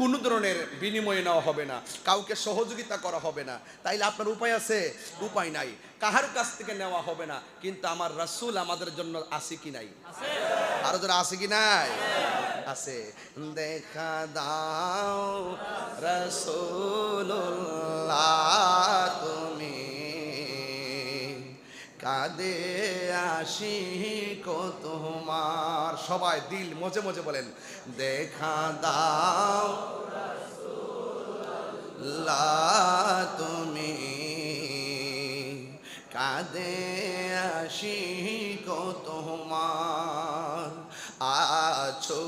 কোনো ধরনের বিনিময় নেওয়া হবে না। কাউকে সহযোগিতা করা হবে না। তাইলে আপনার উপায় আছে? উপায় নাই। কাহার কাছ থেকে নেওয়া হবে না। কিন্তু আমার রাসুল আমাদের জন্য আছে কি নাই? আরও যারা আছে কি নাই? আছে। দেখা দাও রসুল্লাহ কাদে আসি তোমার। সবাই দিল মজে মজে বলেন, দেখা দাও লা তুমি। কাদে আসি তোমার। আছো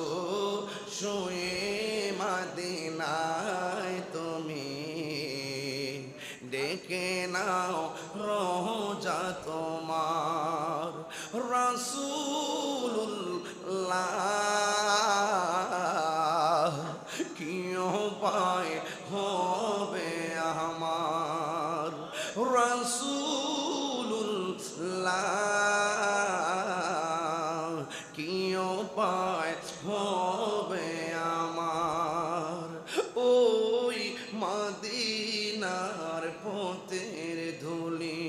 পথের ধুলি।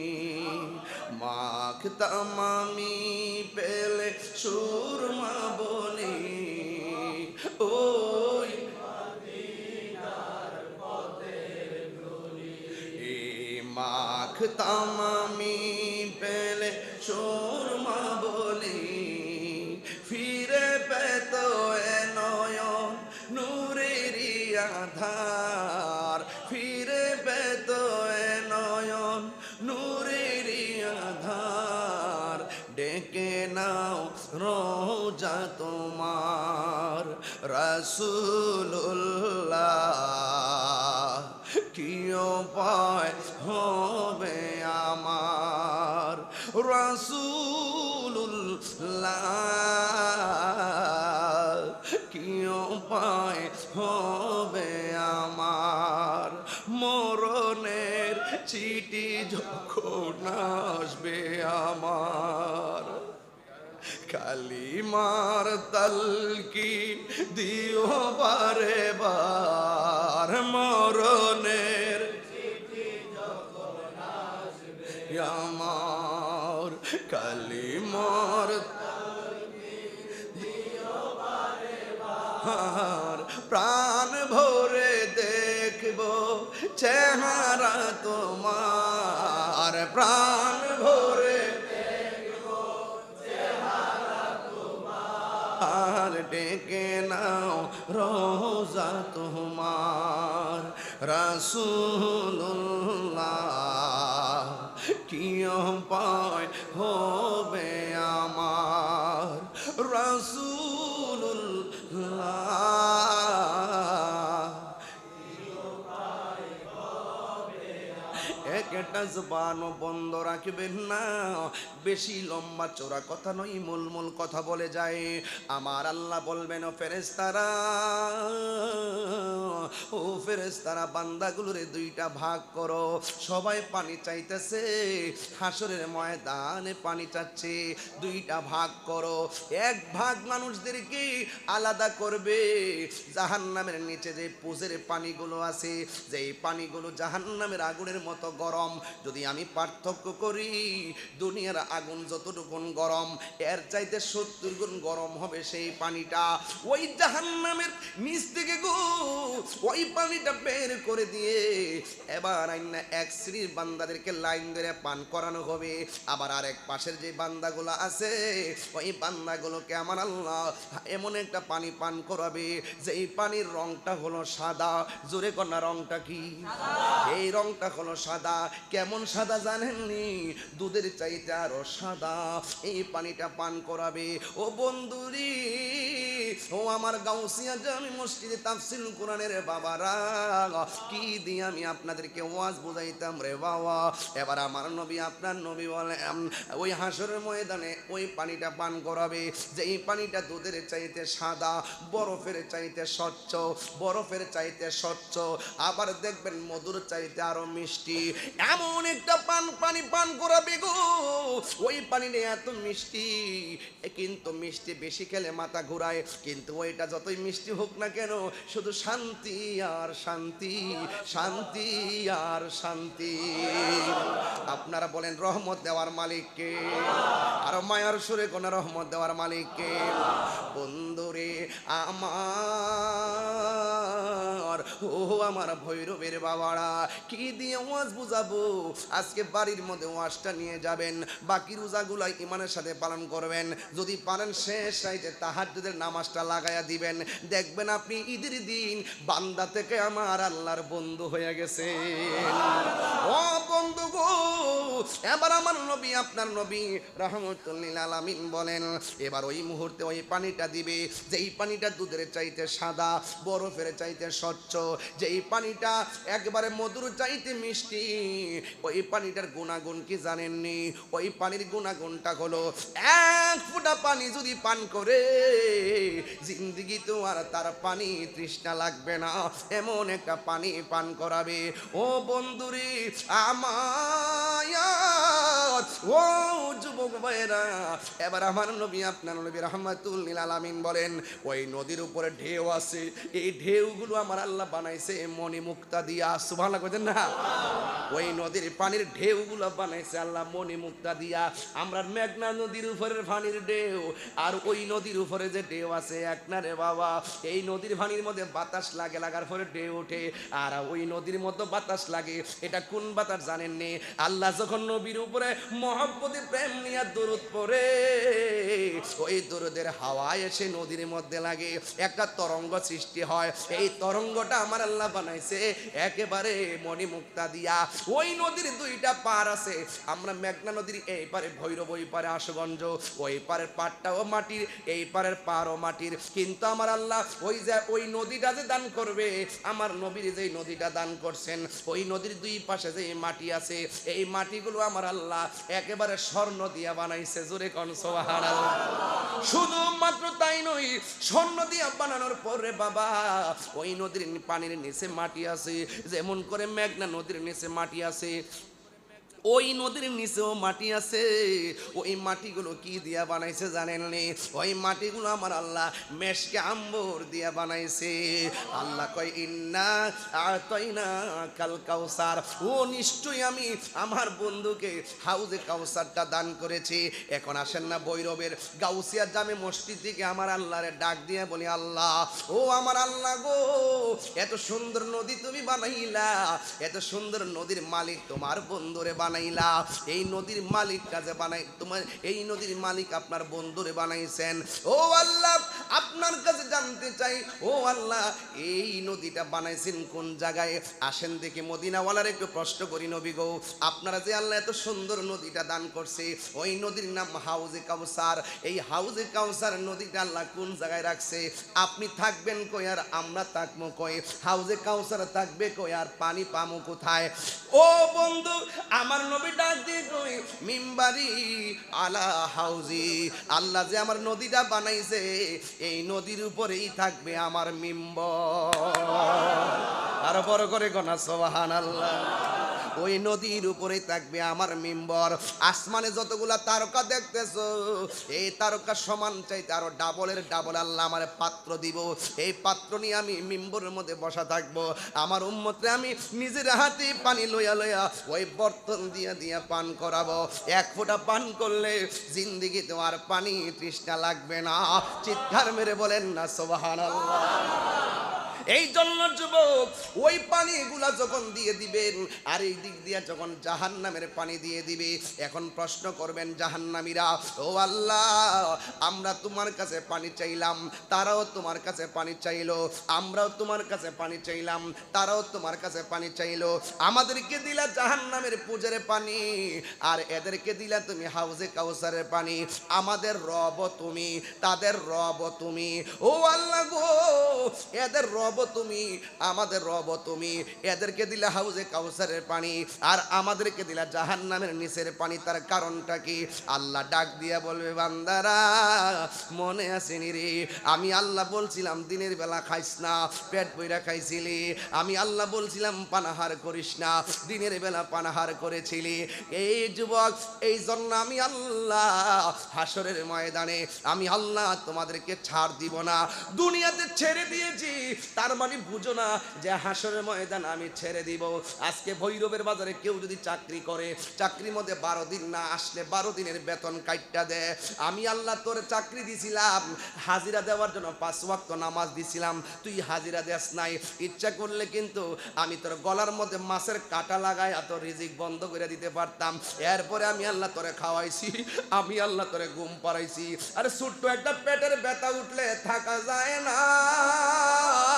মাখতাম আমি পেলে সুরমা তোমার রসুল্লাহ কি উপায় হবে আমার রসুল্লাহ কি উপায় হবে আমার মরণের চিঠি যখন আসবে আমার? কালিমার তলকি দিও বারে বার মরণের। আমার কালিমার প্রাণ ভরে দেখব চেহারা তোমার। প্রাণ রসুল্লাহ কি পায় হবে একটা জবানও বন্ধ রাখবেন না। বেশি লম্বা চোরা কথা নয় মূল মূল কথা বলে যায়। আমার আল্লাহ বলবেন, ও ফেরেস্তারা ও ফেরেস্তারা বান্দাগুলোরে দুইটা ভাগ করো। সবাই পানি চাইতেছে, হাসরের ময়দানে পানি চাচ্ছে, দুইটা ভাগ করো। এক ভাগ মানুষদেরকে আলাদা করবে? জাহান্নামের নিচে যে পুজের পানিগুলো আছে, যেই পানিগুলো জাহান্নামের আগুনের মতো গরম যদি আমি পার্থক্য করি দুনিয়ার আগুন যতটুকু গরম এর চাইতে সত্তর গুণ গরম হবে সেই পানিটা। ওই জাহান্নামের নিচ থেকে গো ওই পানিটা বের করে দিয়ে এবার আইনা এক শ্রীর বান্দাদেরকে লাইন ধরে পান করানো হবে। আবার আরেক পাশের যে বান্দাগুলো আছে ওই বান্দাগুলোকে আমার আল্লাহ এমন একটা পানি পান করাবে যেই পানির রংটা হলো সাদা। জোরে কন্যা রংটা কি? এই রংটা হলো সাদা। কেমন সাদা জানেননি? দুধের চাইতে আরও সাদা। এই পানিটা পান করাবে। ও বন্ধুরি, ও আমার গাউসিয়া জামি মসজিদে তাফসিল কোরআনের বাবারা, কি দিয়ে আমি আপনাদেরকে ওয়াজ বুঝাইতাম রে বাবা? এবার আমার নবী, আপনার নবী বলে ওই হাসরের ময়দানে ওই পানিটা পান করাবে। যে এই পানিটা দুধের চাইতে সাদা, বরফের চাইতে স্বচ্ছ, বরফের চাইতে স্বচ্ছ, আবার দেখবেন মধুর চাইতে আরও মিষ্টি। এমন একটা পান, পানি পান করাবে গো। ওই পানিটা এত মিষ্টি। কিন্তু মিষ্টি বেশি খেলে মাথা ঘুরায়। কিন্তু ওইটা যতই মিষ্টি হোক না কেন, শুধু শান্তি আর শান্তি শান্তি আর শান্তি। আপনারা বলেন, রহমত দেওয়ার মালিককে আর মায়ার সুরে কোন রহমত দেওয়ার মালিককে বন্ধুরে, আমার ও আমার ভৈরবের বাবারা, কি দিয়ে ওয়াজ বুঝাবো? আজকে বাড়ির মধ্যে ওয়াজটা নিয়ে যাবেন, বাকি রোজাগুলো ইমানের সাথে পালন করবেন। যদি পারেন শেষ রাইতে তাহাজ্জুদের নামাজটা লাগায়া দিবেন। দেখবেন আপনি ঈদের দিন বান্দা থেকে আমার আল্লাহর বন্ধু হয়ে গেছে ও বন্ধু গো এবার আমার নবী, আপনার নবী রহমতুল্লিল আলামিন বলেন, এবার ওই মুহূর্তে ওই পানিটা দিবে। যেই পানিটা দুধের চাইতে সাদা, বরফের চাইতে স্বচ্ছ, যেই পানিটা একবারে মধুর চাইতে মিষ্টি, ওই পানিটার গুণাগুণ কি জানেননি? ওই পানির গুণাগুণটা হলো এক ফোঁটা পানি যদি পান করে, জিন্দিগি তো আর তার পানি তৃষ্ণা লাগবে না। এমন একটা পানি পান করাবে। ও বন্ধুরে ও যুবক ভাইরা এবার আমার নবী, আপনার নবী রহমাতুল আলামিন বলেন, ওই নদীর উপরে ঢেউ আছে, এই ঢেউগুলো আমার আল্লাহ বানাইছে মণি মুক্তা না? ওই নদীর পানির ঢেউগুলো বানাইছে আল্লাহ মণি মুক্তা দিয়া। আমরা মেঘনা নদীর উপরের পানির ঢেউ, আর ওই নদীর উপরে যে ঢেউ আছে, এক রে বাবা, এই নদীর পানির মধ্যে বাতাস লাগে লাগার পরে ঢেউ ওঠে, আর ওই নদীর মধ্যে বাতাস লাগে, এটা কোন বাতাস জানেননি? আল্লাহ যখন নবীর উপরে মহব্বতে প্রেম নিয়ে দরুদ পড়ে, ওই দরুদের হাওয়ায় এসে নদীর মধ্যে লাগে, একটা তরঙ্গ সৃষ্টি হয়। এই তরঙ্গটা আমার আল্লাহ বানাইছে একেবারে মণিমুক্তা দিয়া। ওই নদীর দুইটা পার আছে, আমরা মেঘনা নদীর এই পারে, ভৈরব ওই পারে, আশুগঞ্জ ওই পারের পাড়টাও মাটির, এই পারের পারও মাটির। কিন্তু আমার আল্লাহ ওই যে, ওই নদীটা যে দান করবে, আমার নবীর যে নদীটা দান করছেন, ওই নদীর দুই পাশে যে মাটি আছে, এই মাটিগুলো আমার আল্লাহ একেবারে স্বর্ণ দিয়া বানাইছে, জোরে কন সোহার শুধুমাত্র তাই নই স্বর্ণ দিয়া বানানোর পরে বাবা, ওই নদীর পানির নিচে মাটি আছে, যেমন করে মেঘনা নদীর নিচে মাটি আছে ওই নদীর নিচেও মাটি আছে। ওই মাটিগুলো কি দিয়া বানাইছে জানেন নি? ওই মাটিগুলো আমার আল্লাহ মেশকে আম্বর দিয়া বানাইছে। আল্লাহ কয়, ইন্না আতইনা কাল কাউসার। ও নিশ্চয়ই আমি আমার বন্ধুকে হাউজে কাউসারটা দান করেছি। এখন আসেন না ভৈরবের গাউসিয়া জামে মসজিদ থেকে আমার আল্লাহরে ডাক দিয়ে বলি, আল্লাহ, ও আমার আল্লাহ গো, এত সুন্দর নদী তুমি বানাইলা। এত সুন্দর নদীর মালিক তোমার বন্ধুরে বানাইলা। এই নদীর মালিক কাজে বানাই, তোমার এই নদীর মালিক আপনার বন্ধুরে বানাইছেন। ও আল্লাহ, আপনার কাছে জানতে চাই, ও আল্লাহ, এই নদীটা বানাইছেন কোন জায়গায়? আসেন দেখে মদিনাওয়ালার একটু প্রশ্ন করি নবী গো, আপনারা যে আল্লাহ এত সুন্দর নদীটা দান করছে, ওই নদীর নাম হাউজে কাউসার। এই হাউজে কাউসার নদীটা আল্লাহ কোন জায়গায় রাখছে? আপনি থাকবেন কই আর আমরা থাকব কই? হাউজে কাউসার থাকবে কই আর পানি পামো কোথায়? ও বন্ধু, আমার নবী ডাক দিয়ে মিম্বারি আলা হাউজি, আল্লাহ যে আমার নদীটা বানাইছে, এই নদীর উপরেই থাকবে আমার মিম্ব আরও বড় করে গনা সোহান আল্লাহ ওই নদীর উপরে থাকবে আমার মিম্বর। আসমানে যতগুলা তারকা দেখতেছো, এই তারকা সমান চাইতে আরও ডাবলের ডাবল আল্লাহ আমার পাত্র দিব। এই পাত্র নিয়ে আমি মিম্বরের মধ্যে বসা থাকব। আমার উম্মতে আমি নিজের হাতে পানি লইয়া লইয়া ওই বর্তন দিয়া দিয়া পান করাবো। এক ফোঁটা পান করলে জিন্দিগিতে আর পানি তৃষ্ণা লাগবে না। চিৎকার মেরে বলেন না সোবাহান এই জন্য যুবক, ওই পানিগুলা যখন দিয়ে দিবেন, আর এই দিক দিয়ে যখন জাহান নামের পানি দিয়ে দিবে, এখন প্রশ্ন করবেন জাহান্নামীরা, ও আল্লাহ, আমরা তোমার কাছে পানি চাইলাম, তারাও তোমার কাছে পানি চাইলো, আমরাও তোমার কাছে পানি চাইলাম, তারাও তোমার কাছে পানি চাইলো, আমাদেরকে দিলা জাহান্নামের পূজারে পানি, আর এদেরকে দিলা তুমি হাউজে কাউসারের পানি, আমাদের রব তুমি, তাদের রব তুমি, ও আল্লাহ গো, এদের রব রব তুমি, আমাদের রব তুমি। এদেরকে দিলে হাউজে কাউসারের পানি, আর আমাদেরকে দিলা জাহান নামের নিচের পানি। তার কারণটা কি? আল্লাহ ডাক দিয়া বলবে, বান্দারা, মনে আসেনি রে। আমি আল্লাহ বলছিলাম, দিনের বেলা খাইস না, পেট বইরা খাইছিলি। আমি আল্লাহ বলছিলাম, পানাহার করিস না, দিনের বেলা পানাহার করেছিলি। এই যুবক, এই জন্য আমি আল্লাহ হাসরের ময়দানে, আমি আল্লাহ তোমাদেরকে ছাড় দিব না। দুনিয়াতে ছেড়ে দিয়েছি তার মানে বুঝো না যে হাসরের ময়দান আমি ছেড়ে দিব। আজকে ভৈরবের বাজারে কেউ যদি চাকরি করে, চাকরির মধ্যে বারো দিন না আসলে বারো দিনের বেতন কাইটটা দেয়। আমি আল্লাহ তোর চাকরি দিছিলাম, হাজিরা দেওয়ার জন্য পাঁচ ওয়াক্ত নামাজ দিছিলাম। তুই হাজিরা দেস নাই, ইচ্ছা করলে কিন্তু আমি তোর গলার মধ্যে মাছের কাটা লাগাই এত রিজিক বন্ধ করে দিতে পারতাম। এরপরে আমি আল্লাহ তোরে খাওয়াইছি, আমি আল্লাহ তোরে ঘুম পাড়াইছি। আরে ছোট্ট একটা পেটের ব্যথা উঠলে থাকা যায় না।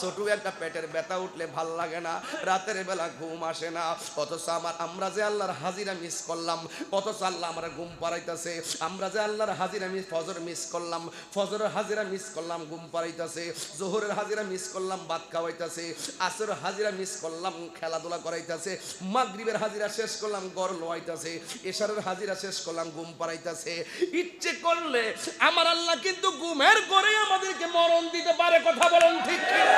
ছোট একটা পেটের ব্যথা উঠলে ভালো লাগে না, রাতের বেলা ঘুম আসে না। অথচ আমার, আমরা যে আল্লাহর হাজিরা মিস করলাম, অথচ আল্লাহ আমরা ঘুম পাড়াইতেছে। আমরা যে আল্লাহর হাজিরা মিস ফজর মিস করলাম, ফজরের হাজিরা মিস করলাম, ঘুম পাড়াইতেছে। জোহরের হাজিরা মিস করলাম, ভাত খাওয়াইতেছে। আসরের হাজিরা মিস করলাম, খেলাধুলা করাইতেছে। মাগরিবের হাজিরা শেষ করলাম গড় লোয়াইতেছে। এশারের হাজিরা শেষ করলাম, ঘুম পাড়াইতেছে। ইচ্ছে করলে আমার আল্লাহ কিন্তু ঘুমের করে আমাদেরকে মরণ দিতে পারে, কথা বলেন ঠিক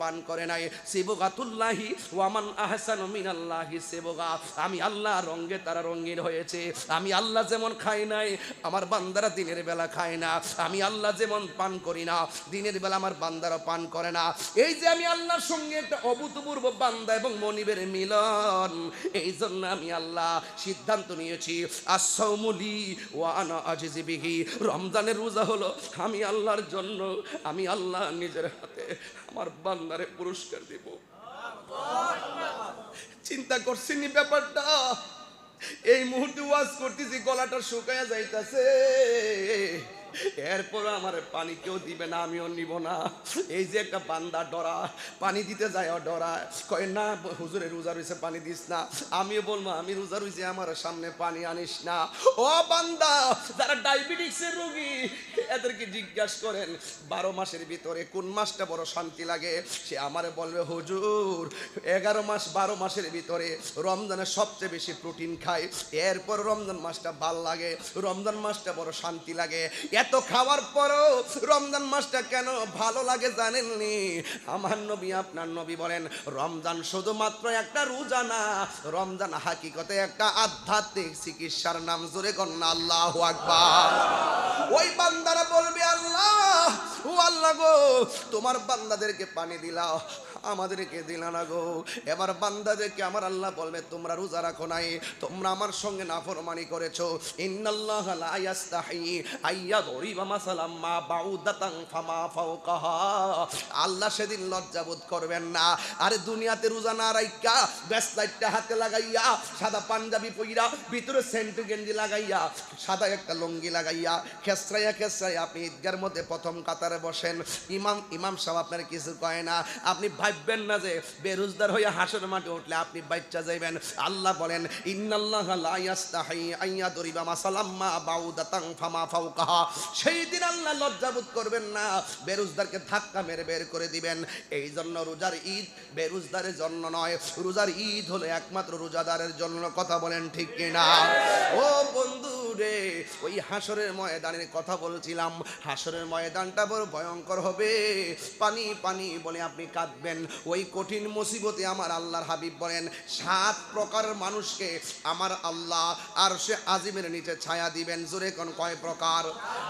পান করে নাই। সিবগাতুল্লাহি ওয়ামান আহসানু মিনাল্লাহি সিবগা। আমি আল্লাহ রঙ্গে তারা রঙিন হয়েছে। আমি আল্লাহ যেমন খাই নাই, আমার বান্দারা দিনের বেলা খায় না। আমি আল্লাহ যেমন পান করি না, দিনের বেলা আমার বান্দারা পান করে না। এই যে আমি আল্লাহর সঙ্গে একটা অভূতপূর্ব বান্দা এবং মনিবের মিলন এই জন্য আমি আল্লাহ সিদ্ধান্ত নিয়েছি আসৌমুলি ওয়ানা আজিজিবিহি রমজানের রোজা হলো, আমি আল্লাহর জন্য, আমি আল্লাহ নিজের হাতে আমার বান্দারে পুরস্কার দিব। চিন্তা করছিনি ব্যাপারটা? এই মুহূর্তে ওয়াজ করতেছি গলাটা শুকায়া যাইতাছে। এরপর আমার পানি কেউ দিবে না, আমিও নিব না। এই যে একটা বান্দা ডরা, পানি দিতে যায় ও ডরা। কয়, না, হুজুরে, রোজা রয়েছে পানি দিস না। আমিও বলব, আমি রোজা রয়েছে আমার সামনে পানি আনিস না। ও বান্দা, যারা ডায়াবেটিক্সের রোগী, এদেরকে জিজ্ঞাসা করেন, বারো মাসের ভিতরে কোন মাসটা বড় শান্তি লাগে? সে আমারে বলবে, হুজুর, এগারো মাস, বারো মাসের ভিতরে রমজানে সবচেয়ে বেশি প্রোটিন খায় এরপর রমজান মাসটা ভালো লাগে, রমজান মাসটা বড় শান্তি লাগে। এত খাওয়ার পরও রমজান মাসটা কেন ভালো লাগে জানেননি? আমার নবী, আপনার নবী বলেন, রমজান শুধুমাত্র একটা রোজা না, রমজান হাকিকতে একটা আধ্যাত্মিক চিকিৎসার নাম, জোরে কন্যা, আল্লাহ আকবার। ওই বান্দারা বলবে, আল্লাহ, ও আল্লাহ গো, তোমার বান্দাদেরকে পানি দিলাও, আমাদেরকে দিলা না গো। এবার বান্দাদেরকে আমার আল্লাহ বলবে, তোমরা রোজা রাখো নাই, তোমরা আমার সঙ্গে নাফরমানি করেছ। ইন্নাল্লাহ লা ইয়াস্তাহি আইয়া আল্লাহ সেদিন লজ্জাবোধ করবেন না। আরে দুনিয়াতে রোজা না রাইকা ব্যাস লাইটটা হাতে লাগাইয়া, সাদা পাঞ্জাবি পইরা ভিতরে সেন্টু গেঞ্জি লাগাইয়া, সাদা একটা লুঙ্গি লাগাইয়া, খেসরাইয়া খেসরাইয়া আপনি ঈদগার মধ্যে প্রথম কাতারে বসেন। ইমাম ইমাম সাহেব আপনার কিছু কয় না। আপনি ভাববেন না যে বেরোজগার হয়ে হাসর মাঠে উঠলে আপনি বাচ্চা যাইবেন। আল্লাহ বলেন, ইন্নাল্লাহ লা ইয়াস্তাহি আইয়া দরিবা মাসালাম্মা বাউদাতাং ফামা ফাওকাহা। সেই দিন আল্লাহ লজ্জাবোধ করবেন না। বেরোজদারকে ধাক্কা মেরে বের করে দিবেন। এই জন্য রোজার ঈদ বেরোজদারের জন্য নয়। রোজার ঈদ হলো একমাত্র রোজাদারের জন্য। কথা বলেন ঠিক কিনা? ও বন্ধু রে, ওই হাসরের ময়দানের কথা বলছিলাম। হাসরের ময়দানটা বড় ভয়ঙ্কর হবে। পানি পানি বলে আপনি কাঁদবেন। ওই কঠিন মুসিবতে আমার আল্লাহর হাবিব বলেন, সাত প্রকারের মানুষকে আমার আল্লাহ আর সে আজিমের নিচে ছায়া দিবেন। জোরে কোন কয় প্রকার?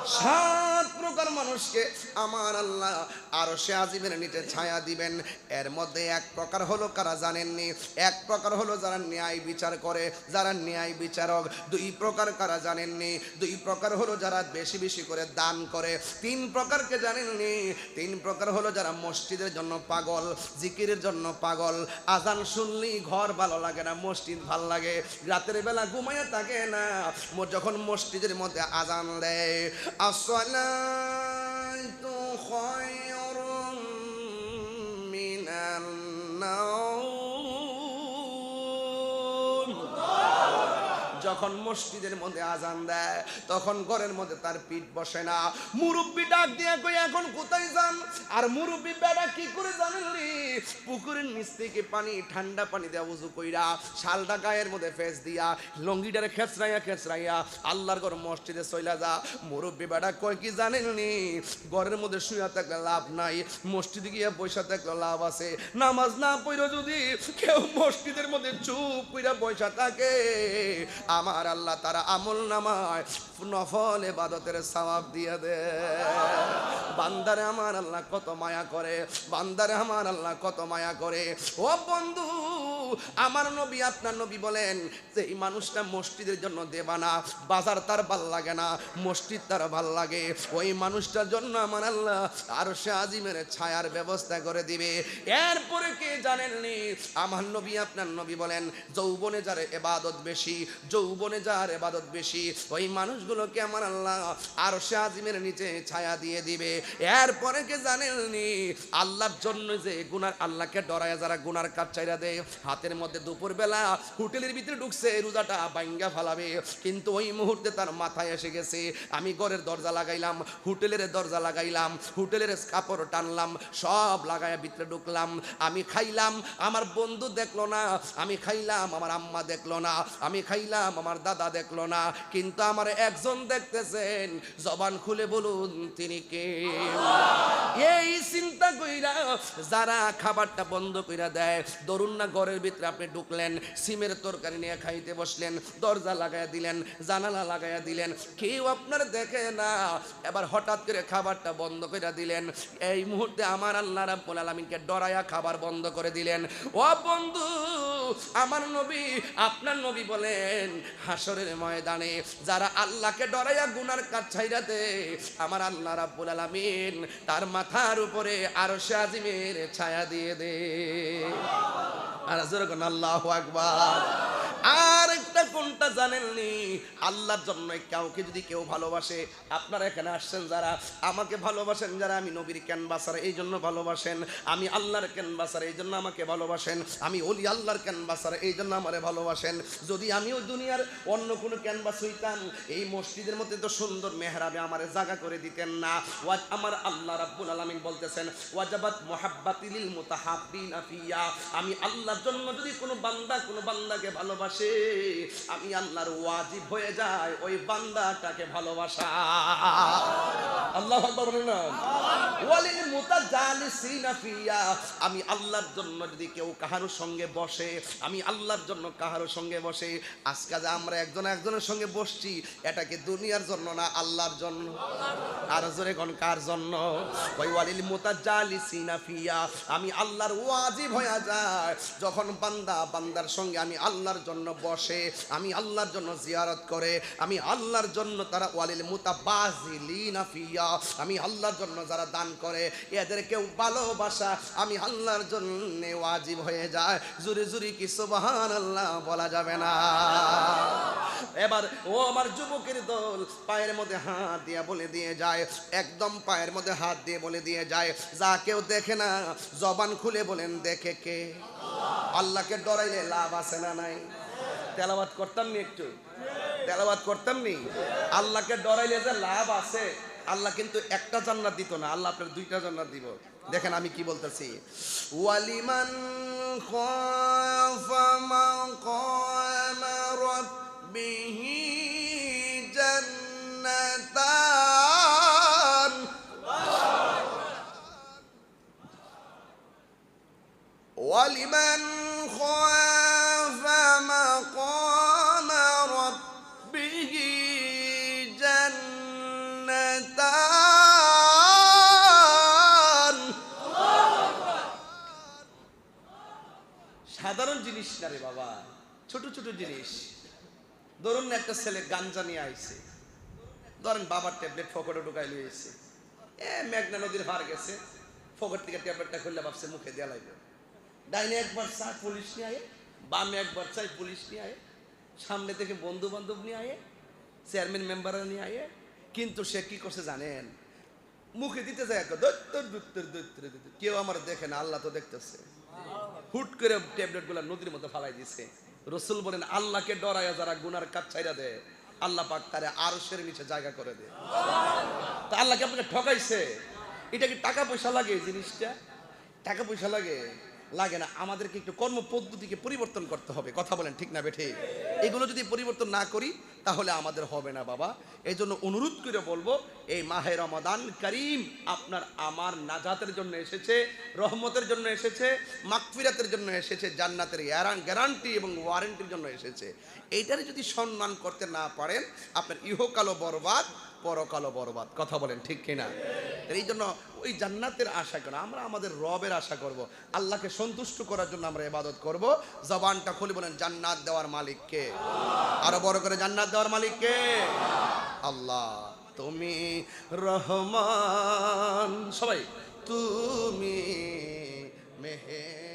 সাত প্রকার মানুষকে আমার আল্লাহ আর সে আজিমের নিচে ছায়া দিবেন। এর মধ্যে এক প্রকার হলো কারা জানেননি? এক প্রকার হলো যারা ন্যায় বিচার করে, যারা ন্যায় বিচারক। দুই প্রকার কারা জানেন? জানেননি। দুই প্রকার হলো যারা বেশি বেশি করে দান করে, তিন প্রকারকে জানেননি। তিন প্রকার হলো যারা মসজিদের জন্য পাগল, জিকিরের জন্য পাগল। আজান শুনলেই ঘর ভালো লাগে না, মসজিদ ভালো লাগে। রাতের বেলা ঘুমাইয়া থাকে না যখন মসজিদের মধ্যে আজান দেয়, আসসালাতু খায়রুম মিনান নাওম। যখন মসজিদের মধ্যে আজান দেয়, তখন ঘরের মধ্যে তার পিঠ বসে না। মুরব্বি ডাক দিয়ে কই এখন কোথায় যান? আর মুরব্বি বেড়া কি করে জানেনলি পুকুরের নিচ থেকে পানি, ঠান্ডা পানি দেওয়া উজু কইরা শালটা গায়ের মধ্যে ফেস দিয়া, লঙ্গিটারে খেচরাইয়া খেচরাইয়া আল্লাহর ঘর মসজিদে চইলা যা। মুরব্বি বেড়া কয়, কি জানেননি ঘরের মধ্যে শুয়া থাকলে লাভ নাই, মসজিদে গিয়ে বৈশা থাকলে লাভ আছে। নামাজ না পড়ো যদি কেউ মসজিদের মধ্যে চুপ কইরা বৈশা থাকে আমার আল্লাহ তারা আমল নামায় নফল এবাদতের সওয়াব দিয়ে দে। বান্দারে আমার আল্লাহ কত মায়া করে, বান্দারে আমার আল্লাহ কত মায়া করে। ও বন্ধু, আমার নবী, আপনার নবী বলেন যে, এই মানুষটা মসজিদের জন্য দেবা না, বাজার তার ভালো লাগে না, মসজিদ তার ভালো লাগে। ওই মানুষটার জন্য আমার আল্লাহ আর সে আজিমের ছায়ার ব্যবস্থা করে দিবে। এরপরে কে জানেননি? আমার নবী, আপনার নবী বলেন, যৌবনে যার এবাদত বেশি যৌবনে যার এবাদত বেশি, ওই মানুষগুলোকে আমার আল্লাহ আর আজিমের নিচে ছায়া দিয়ে দিবে। এরপরে কে জানেননি? আল্লাহর জন্য যে গুনার আল্লাহকে ডরায় যারা গুনার কাজ চাইরা দেয়, হাতের মধ্যে দুপুর বেলা হোটেলের ভিতরে ঢুকছে, রোজাটা বাইঙ্গা ফালাবে। কিন্তু ওই মুহূর্তে তার মাথায় এসে গেছে, আমি ঘরের দরজা লাগাইলাম, হোটেলের দরজা লাগাইলাম, হোটেলের কাপড় টানলাম, সব লাগাইয়া ভিতরে ঢুকলাম। আমি খাইলাম, আমার বন্ধু দেখল না, আমি খাইলাম, আমার আম্মা দেখল না, আমি খাইলাম আমার দাদা দেখল না, কিন্তু আমার একজন দেখতেছেন। জবান খুলে বলুন, তিনি কে? এই চিন্তা কইরা যারা খাবারটা বন্ধ কইরা দেয়, ধরুন না ঘরের ভিতরে আপনি ঢুকলেন, সিমের তরকারি নিয়ে খাইতে বসলেন, দরজা লাগাইয়া দিলেন, জানালা লাগাইয়া দিলেন, কেউ আপনার দেখে না। এবার হঠাৎ করে খাবারটা বন্ধ করে দিলেন। এই মুহূর্তে আমার আল্লাহ রাব্বুল আলামিনকে ডরায়া খাবার বন্ধ করে দিলেন। ও বন্ধু, আমার নবী, আপনার নবী বলেন হাসরের ময়দানে যারা আল্লাহকে ডরাইয়া গুনার কাজ ছাইরাতে আমার আল্লাহ রাব্বুল আলামিন তার মাথার উপরে আরও আজিমের ছায়া দিয়ে দে। আর কোন, আল্লাহ আকবার। আর কোনটা জানেননি? আল্লাহর জন্য কাউকে যদি কেউ ভালোবাসে, আপনারা এখানে আসছেন যারা? আমাকে ভালোবাসেন যারা? আমি নবীর ক্যানভাসার এই জন্য ভালোবাসেন। আমি আল্লাহর ক্যানভাসার এই জন্য আমাকে ভালোবাসেন। আমি অলি আল্লাহর ক্যানভাসার এই জন্য আমারে ভালোবাসেন। যদি আমি ওই দুনিয়ার অন্য কোনো ক্যানভাস হইতাম, এই মসজিদের মধ্যে তো সুন্দর মেহরাবে আমার জায়গা করে দিতেন না। ওয়াজ আমার আল্লাহ রাব্বুল আলামিন বলতেছেন, ওয়াজাবাত মুহাব্বাতিল মুতাহাব্বিনা ফিয়া। আমি আল্লাহর জন্য যদি কোনো বান্দা কোনো বান্দাকে ভালোবাসে আমি আল্লাহর ওয়াজিব হয়ে যায় ওই বান্দাটাকে ভালোবাসা। আল্লাহ মুতাজালিসিনা ফিয়া। আমি আল্লাহর জন্য যদি কেউ কাহারোর সঙ্গে বসে, আমি আল্লাহর জন্য কাহারোর সঙ্গে বসে, আজকে আমরা একজন একজনের সঙ্গে বসছি এটাকে দুনিয়ার জন্য না আল্লাহর জন্য? আর জোরে কোন কার জন্য? ওই ওয়ালিল মুতাজালিসিনা ফিয়া। আমি আল্লাহর ওয়াজিব হয়ে যায় যখন বান্দা বান্দার সঙ্গে আমি আল্লাহর জন্য বসে আমি আল্লাহর জন্য জিয়ারত করে, আমি আল্লাহর জন্য তারা ওয়ালিল মুতাবাজিলিনা ফিয়া, আমি আল্লাহর জন্য যারা দান করে এদেরকেও ভালোবাসা, আমি আল্লাহর জন্য ওয়াজিব হয়ে যায়। জুরি জুরি কি সুবহান আল্লাহ বলা যাবে না। এবার ও আমার যুবকের দল পায়ের মধ্যে হাত দিয়ে বলে দিয়ে যায়, একদম পায়ের মধ্যে হাত দিয়ে বলে দিয়ে যায়, যা কেউ দেখে না, জবান খুলে বলেন, দেখে কে? আল্লাহকে ডরাইলে লাভ আছে না নাই? তেলাবাদ করতাম নি একটু? তেলাবাদ করতাম নি? আল্লাহকে ডরাইলে যে লাভ আছে, আল্লাহ কিন্তু একটা জান্নাত দিত না, আল্লাহ আপনার দুইটা জান্নাত দিব। দেখেন আমি কি বলতেছি। ওয়ালিমান খাফা মাকাম রাব্বিহি জান্নাতান ছোট জিনিস। ধরুন একটা ছেলে গাঞ্জা নিয়ে আইছে। ধরেন বাবার ট্যাবলেট ফকটে ঢুকাই লইছে এ, মেঘনা নদীর ভার গেছে। ফকট থেকে ট্যাবলেটটা খুললে ভাবছে মুখে দেয়া লাগবে। ডাইনে একবার চাই পুলিশ নিয়ে আয়ে, বামে একবার চাই পুলিশ নিয়ে আয়ে, সামনে থেকে বন্ধু বান্ধব নিয়ে আয়ে, চেয়ারম্যান মেম্বাররা নিয়ে আয়ে। কিন্তু সে কি করছে জানেন? মুখে দিতে যায়। কেউ আমার দেখে না, আল্লাহ তো দেখতেছে। হুট করে ট্যাবলেটগুলা নদীর মধ্যে ফালাই দিছে। রসুল বলেন, আল্লাহকে ডরায়া যারা গুনার কাজ ছাইরা দেয়, আল্লাহ পাক তারে আরশের নিচে জায়গা করে দেয়। তা আল্লাহকে আপনাকে ঠকাইছে। এটা কি টাকা পয়সা লাগে জিনিসটা? টাকা পয়সা লাগে। লাগে না। আমাদেরকে একটু কর্ম পদ্ধতিকে পরিবর্তন করতে হবে। কথা বলেন ঠিক না বেঠে? এগুলো যদি পরিবর্তন না করি, তাহলে আমাদের হবে না বাবা। এই জন্য অনুরোধ করে বলব, এই মাহে রমাদান করিম আপনার আমার নাজাতের জন্য এসেছে, রহমতের জন্য এসেছে মাকফিরাতের জন্য এসেছে, জান্নাতের গ্যারান্টি এবং ওয়ারেন্টির জন্য এসেছে। এইটারে যদি সম্মান করতে না পারেন, আপনার ইহকালও বরবাদ পরকালও বরবাদ। কথা বলেন ঠিক কিনা? এই জন্য ওই জান্নাতের আশা করা আমরা আমাদের রবের আশা করব। আল্লাহকে সন্তুষ্ট করার জন্য আমরা ইবাদত করব। জবানটা খুলে বলেন জান্নাত দেওয়ার মালিককে আরও বড় করে জান্নাত দেওয়ার মালিককে আল্লাহ। তুমি রহমান। সবাই তুমি মেহে